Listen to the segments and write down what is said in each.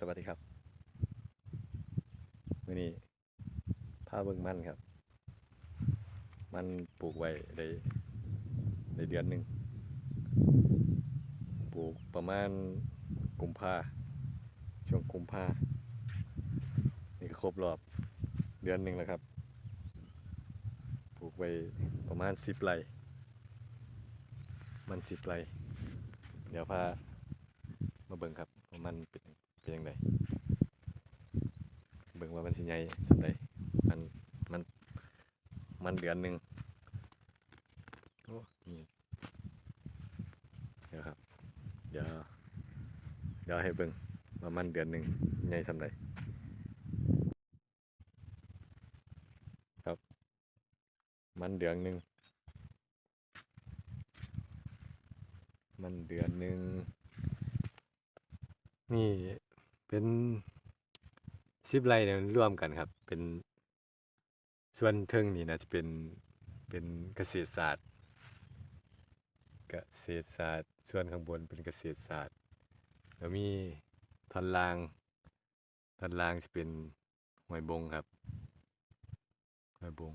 สวัสดีครับมื่อนี้พาเบิ่งมันครับ มันปลูกไว้ได้ได้เดือนหนึ่งปลูกประมาณกุมภาช่วงกุมภานี่ก็ครบรอบเดือนหนึ่งแล้วครับ ปลูกไว้ประมาณสิบไร่มันสิบไร่เดี๋ยวพามาเบิ่งครับว่ามันเป็น เป็นยังไงเบิ่งว่ามันสิใหญ่สำใดมันมันมันเดือนหนึ่งโอ้นี่เดี๋ยวครับ เดี๋ยวเดี๋ยวให้เบิ่งว่ามันเดือนหนึ่งใหญ่สำใดครับ มันเดือนหนึ่งมันเดือนหนึ่งนี่ เป็นสิบไร่เนี่ยมันร่วมกันครับ เป็นส่วนเทิงนี่นะจะเป็นเป็นเกษตรศาสตร์ เกษตรศาสตร์ ส่วนข้างบนเป็นเกษตรศาสตร์ แล้วมีท่อนล่างท่อนล่างจะเป็นหอยบงครับหอยบง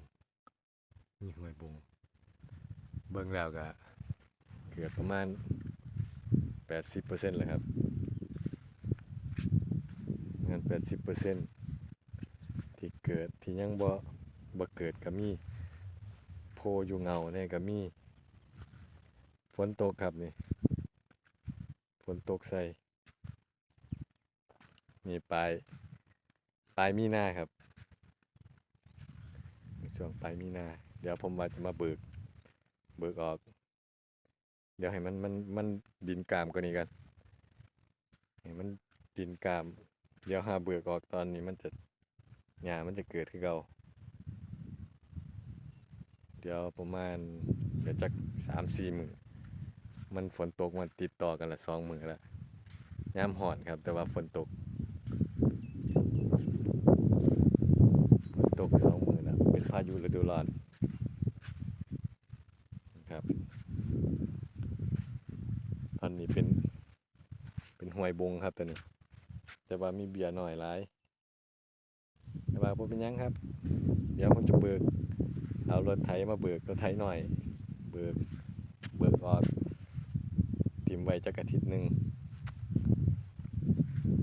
นี่หอยบง เบิ่งแล้วก็เกือบประมาณ 80%เลยครับ เงิน80%ที่เกิดที่ยังบ่บ่เกิดก็มีโพอยู่เงาเนี่ยก็มีฝนตกครับนี่ฝนตกใส่นี่ปลายปลายมีนาครับช่วงปลายมีนาเดี๋ยวผมว่าจะมาเบิก เบิกออก เดี๋ยวให้มันมันมันดินกามกว่านี้กันให้มันดินกาม เดี๋ยวหาเบิกออกตอนนี้มันจะหญ้ามันจะเกิดขึ้นเก่าเดี๋ยวประมาณเดี๋ยวจากสามสี่มือมันฝนตกมันติดต่อกันละสองมือแล้วยามหอนครับ แต่ว่าฝนตกฝนตกสองมือแล้วเป็นพายุฤดูร้อนครับตอนนี้เป็นเป็นหวยบงครับตัวนี้ แต่ว่ามีเบียร์หน่อยหลายแต่ว่าบ่เป็นยังครับ เดี๋ยวผมจะเบิก เอารถไถมาเบิกรถไถหน่อย เบิก เบิกออกทิมไว้จักอาทิตย์หนึ่ง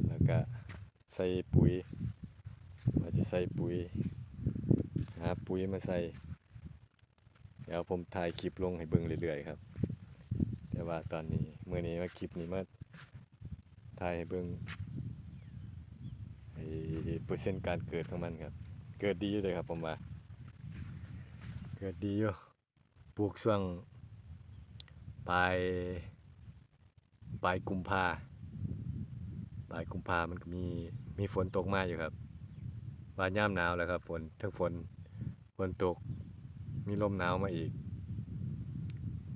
แล้วก็ใส่ปุ๋ยว่าจะใส่ปุ๋ย หาปุ๋ยมาใส่ เดี๋ยวผมถ่ายคลิปลงให้เบิ่งเรื่อยๆครับ แต่ว่าตอนนี้เมื่อนี้มาคลิปนี้มาถ่ายให้เบิ่งไอ้ เปอร์เซ็นต์การเกิดของมันครับ เกิดดีอยู่เลยครับผมว่า เกิดดีอยู่ปลูกช่วงปลายปลายกุมภาปลายกุมภามันก็มีมีฝนตกมาอยู่ครับว่าย่ามหนาวแล้วครับฝนทั้งฝนฝนตกมีลมหนาวมาอีก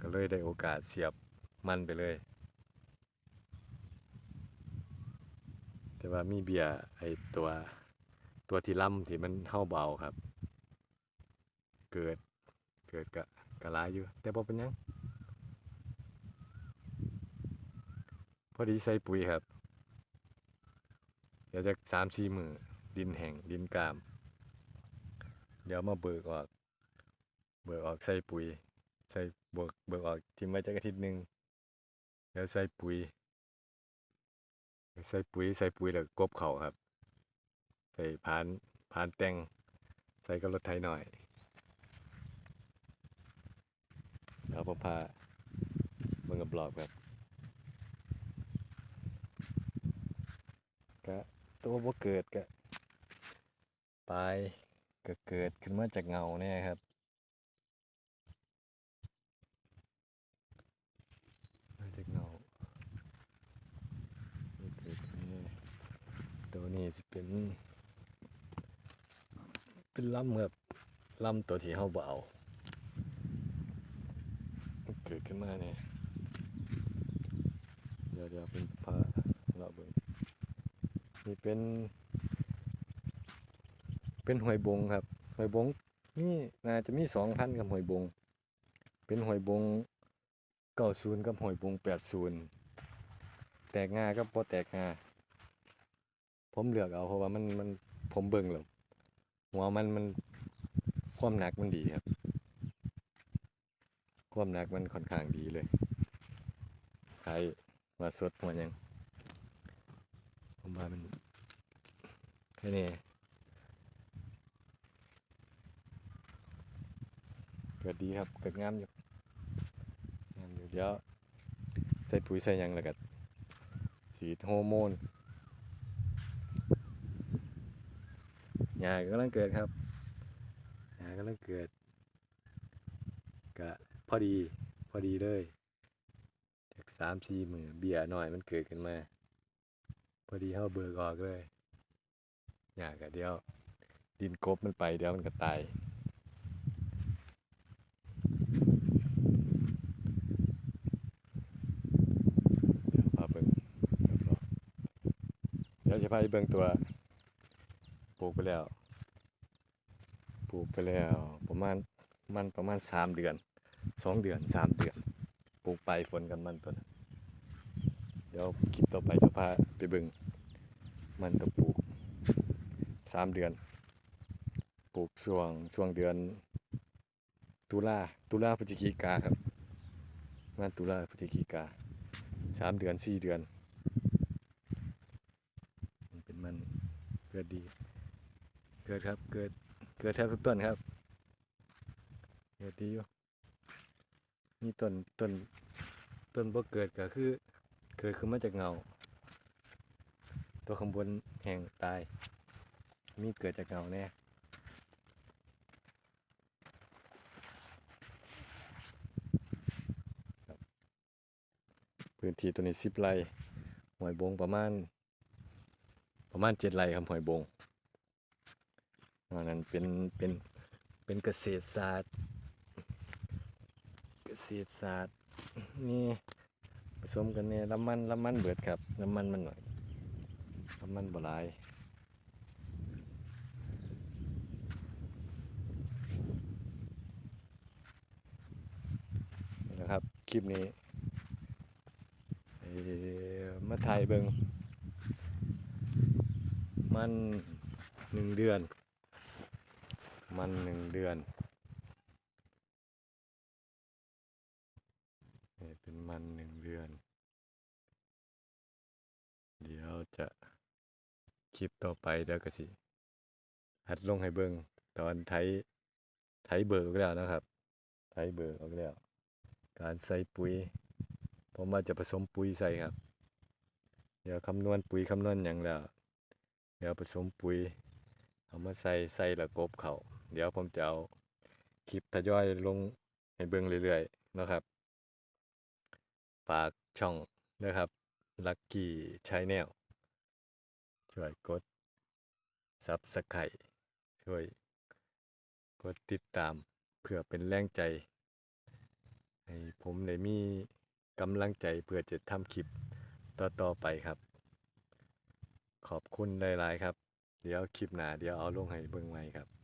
ก็เลยได้โอกาสเสียบมันไปเลย แต่ว่ามีเบียร์ไอตัวตัวที่ล่ำที่มันเท่าเบาครับ เกิดเกิดกะกะลายอยู่ แต่พอเป็นยังพอดีใส่ปุ๋ยครับ เดี๋ยวจะสามสี่มือดินแห้งดินกาม เดี๋ยวมาเบิกออก เบิกออกใส่ปุ๋ย ใส่เบิกเบิกออกทิ้งไว้จักอาทิตย์หนึ่งแล้วใส่ปุ๋ย ใส่ปุ๋ยใส่ปุ๋ยแล้วกบเขาครับ ใส่พานพานแตงใส่กับรถไถหน่อยแล้วผมพาเบิ่งกับรอบครับก็ตัวบ่เกิดก็ปลายก็เกิดขึ้นมาจากเงาเนี่ยครับ มาจากเงานี่เกิดขึ้นมาตัว นี้สิเป็น เป็นลำครับลำตัวที่เฮาเอาเกิดขึ้นมาเนี่ยเดี๋ยวเดี๋ยวเป็นพาเราเบิ่งนี่เป็น เป็นหอยบงครับหอยบงนี่น่าจะมีสองพันกับหอยบง เป็นหอยบงเก้าศูนย์กับหอยบงแปดศูนย์แตกงากับพอแตกงา ผมเลือกเอาเพราะว่ามันมันผมเบิ่งแล้วหัวมันมันความหนักมันดีครับ ความหนักมันค่อนข้างดีเลยใครว่าสดหัวยังผมว่ามันแค่นี้เกิดดีครับเกิดงามอยู่งามอยู่เดี๋ยวใส่ปุ๋ยใส่ยังแล้วก็ฉีดฮอร์โมน หญ้ากำลังเกิดครับหญ้ากำลังเกิดก็พอดีพอดีเลยจากสามสี่มือเบียหน่อยมันเกิดขึ้นมา พอดีเขาเบิกออกเลยอยากอะเดียว ดินกบมันไปเดี๋ยวมันก็ตายเดี๋ยวพาเบิ่งเดี๋ยวจะพาไปเบิ่งตัว ลูกไปแล้ว ปลูกไปแล้ว ประมาณมันประมาณสามเดือนสองเดือนสามเดือน ปลูกไปฝนกันมันตัวนั้นเดี๋ยวคลิปต่อไปจะพาไปเบิ่งมันจะปลูกสามเดือน ปลูกช่วงช่วงเดือน ตุลาตุลาพฤศจิกาครับงานตุลาพฤศจิกาสามเดือนสี่เดือนมันเป็นมันเกิดดี กิดครับ เกิด เกิดแทบทุกต้นครับ เกิดดีอยู่มีต้น ต้น ต้นบ่เกิดก็คือ เกิดขึ้นมาจากเงา ตัวข้างบนแห่งตาย มีเกิดจากเงาแน่พื้นที่ตัวนี้สิบไร่หอยบงประมาณ ประมาณเจ็ดไร่ครับหอยบง อันนั้นเป็นเป็นเป็นเกษตรศาสตร์ เกษตรศาสตร์นี่ผสมกันเนี่ยน้ำมันน้ำมันเบิดครับน้ำมันมันหน่อยน้ำมันบลายนะครับคลิปนี้เอ่อมาถ่ายเบิงมันหนึ่งเดือน มันหนึ่งเดือนนี่เป็นมันหนึ่งเดือน เดี๋ยวจะคลิปต่อไปเดี๋ยวก็สิหัดลงให้เบิงตอนไถไถเบิกออกแล้วนะครับไถเบิกออกแล้ว การใส่ปุ๋ย ผมว่าจะผสมปุ๋ยใส่ครับ เดี๋ยวคำนวณปุ๋ยคำนวณอย่างแล้ว เดี๋ยวผสมปุ๋ย เอามาใส่ใส่ละกบเขา เดี๋ยวผมจะเอาคลิปทยอยลงให้เบิ่งเรื่อยๆนะครับฝากช่องนะครับลักกี้ชายแนลช่วยกด Subscribe ช่วยกดติดตามเพื่อเป็นแรงใจ ให้ผมได้มีกำลังใจเพื่อจะทำคลิปต่อๆไปครับ ขอบคุณหลายๆครับ เดี๋ยวคลิปหน้าเดี๋ยวเอาลงให้เบิ่งใหม่ครับ